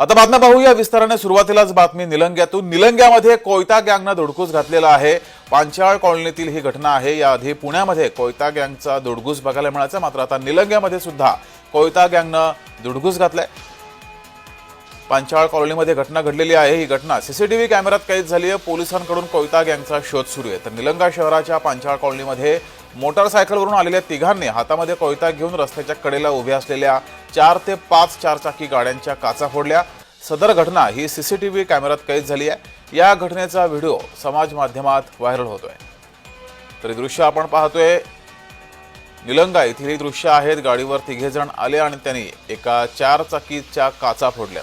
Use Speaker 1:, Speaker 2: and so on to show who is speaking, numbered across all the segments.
Speaker 1: आता बातम्या पाहूया. विस्ताराने सुरुवातीलाच बातमी निलंग्यातून. निलंग्यामध्ये कोयता गँगनं धुडकूस घातलेला आहे. पांचाळ कॉलनीतील ही घटना आहे. याआधी पुण्यामध्ये कोयता गँगचा धुडकूस बघायला मिळायचा. मात्र आता निलंग्यामध्ये सुद्धा कोयता गँगनं धुडकूस घातलाय. पांचाळ कॉलनीमध्ये घटना घडलेली आहे. ही घटना सीसीटीव्ही कॅमेऱ्यात कैद झाली आहे. पोलिसांकडून कोयता गँगचा शोध सुरू आहे. तर निलंगा शहराच्या पांचाळ कॉलनीमध्ये मोटारसायकलवरून आलेल्या तिघांनी हातामध्ये कोयता घेऊन रस्त्याच्या कडेला उभ्या असलेल्या चार ते पाच चारचाकी गाड्यांच्या काचा फोडल्या. सदर घटना ही सीसीटीव्ही कॅमेऱ्यात कैद झाली आहे. या घटनेचा व्हिडिओ समाज माध्यमात व्हायरल होतोय. तर दृश्य आपण पाहतोय. निलंगा येथील दृश्य आहेत. गाडीवर तिघे जण आले आणि त्यांनी एका चारचाकीच्या काचा फोडल्या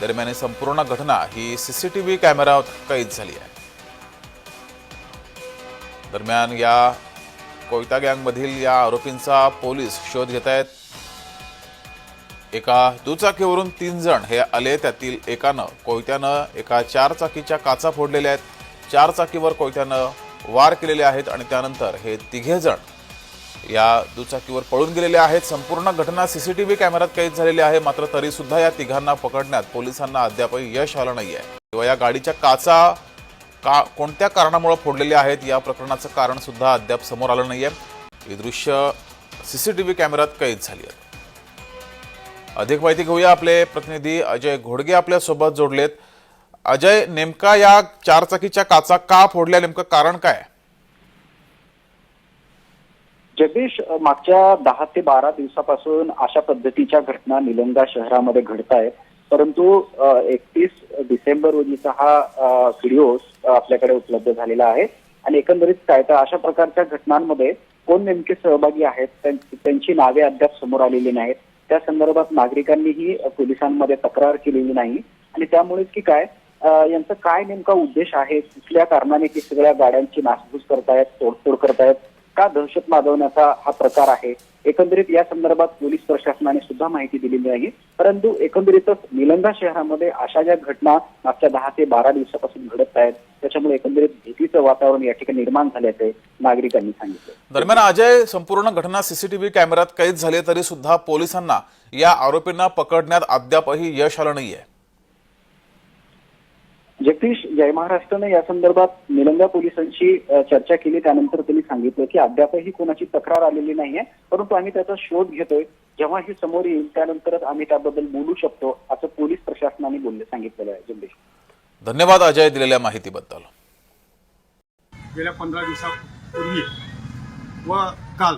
Speaker 1: दरम्यान ही संपूर्ण घटना ही सीसीटीव्ही कॅमेऱ्यात कैद झाली आहे. दरम्यान या कोयता गँगमधील या आरोपींचा पोलीस शोध घेत आहेत. एका दुचाकीवरून तीन जण हे आले त्यातील एकानं कोयत्यानं एका चार चाकीच्या काचा फोडलेल्या आहेत. चार चाकीवर कोयत्यानं वार केलेले आहेत आणि त्यानंतर हे तिघे जण या दुचाकीवर पळून गेलेले आहेत. संपूर्ण घटना सीसीटीव्ही कॅमेऱ्यात कैद झालेली आहे. मात्र तरी सुद्धा या तिघांना पकडण्यात पोलिसांना अद्यापही यश आलं नाही आहे किंवा या गाडीच्या काचा का कोणत्या कारणामुळे फोडलेल्या आहेत? या प्रकरणाचं कारण सुद्धा अद्याप समोर आलं नाही आहे ही दृश्य सीसीटीव्ही कॅमेऱ्यात कैद झाली आहेत अधिक माहिती घेऊया आपले प्रतिनिधी अजय घोडगे आपल्यासोबत जोडलेत. अजय नेमका या चारचाकीच्या काचा का फोडल्या? नेमकं कारण काय?
Speaker 2: जगदीश मागच्या दहा ते बारा दिवसापासून अशा पद्धतीच्या घटना निलंगा शहरामध्ये घडत आहेत परंतु एकतीस डिसेंबर रोजीचा हा व्हिडिओ आपल्याकडे उपलब्ध झालेला आहे. आणि एकंदरीत काय तर अशा प्रकारच्या घटनांमध्ये कोण नेमके सहभागी आहेत त्यां- त्यांची नावे अद्याप समोर आलेली नाहीत. त्या संदर्भात नागरिकांनीही पोलिसांमध्ये तक्रार केलेली नाही. आणि त्यामुळे की काय यांचा काय नेमका उद्देश आहे कुठल्या कारणाने की सगळ्या गाड्यांची नासधूस करतायत तोडफोड करतायत का दहशत माजवण्याचा हा प्रकार आहे? एकंदरीत या संदर्भात पोलीस प्रशासनाने सुद्धा माहिती दिलेली नाही परंतु एकंदरीतच निलंगा शहरामध्ये अशा ज्या घटना मागच्या दहा ते बारा दिवसापासून घडत आहेत त्याच्यामुळे एकंदरीत भीतीचं वातावरण या ठिकाणी निर्माण झाल्याचे नागरिकांनी सांगितलं.
Speaker 1: दरम्यान अजय संपूर्ण घटना सीसीटीव्ही कॅमेऱ्यात कैद झाली तरी सुद्धा पोलिसांना या आरोपींना पकडण्यात अद्यापही यश आलं नाहीये.
Speaker 2: जगदीश जय महाराष्ट्रानं या संदर्भात निलंगा पोलिसांशी चर्चा केली. त्यानंतर त्यांनी सांगितलं की अद्यापही कोणाची तक्रार आलेली नाहीये परंतु आम्ही त्याचा शोध घेतोय. जेव्हा ही समोर येईल त्यानंतरच आम्ही त्याबद्दल बोलू शकतो असं पोलीस प्रशासनाने बोलले सांगितलेलं आहे जगदीश.
Speaker 1: धन्यवाद अजय दिलेल्या माहितीबद्दल.
Speaker 3: गेल्या पंधरा दिवसापूर्वी व काल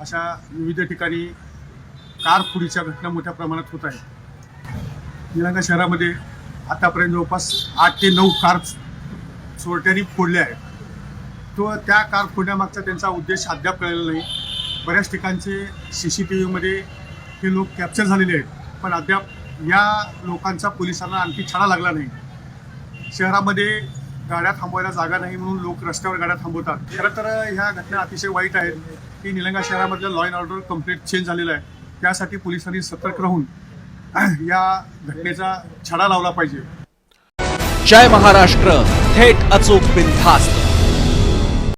Speaker 3: अशा विविध ठिकाणी कार फुडीच्या घटना मोठ्या प्रमाणात होत आहेत. निलंगा शहरामध्ये आतापर्यंत जवळपास आठ ते नऊ कार चोरट्यांनी फोडल्या आहेत. तो त्या कार फोडण्यामागचा त्यांचा उद्देश अद्याप कळलेला नाही. बऱ्याच ठिकाणचे सी सी टी व्हीमध्ये हे लोक कॅप्चर झालेले आहेत. पण अद्याप या लोकांचा पोलिसांना आणखी छडा लागला नाही. शहरामध्ये गाड्या थांबवायला जागा नाही म्हणून लोक रस्त्यावर गाड्या थांबवतात. खरं तर ह्या घटना अतिशय वाईट आहेत की Nilanga शहरामधलं law and order complete change झालेलं आहे. त्यासाठी पोलिसांनी सतर्क राहून या घटनेचा छडा लावला पाहिजे.
Speaker 4: जय महाराष्ट्र थेट अचूक बिनधास्त.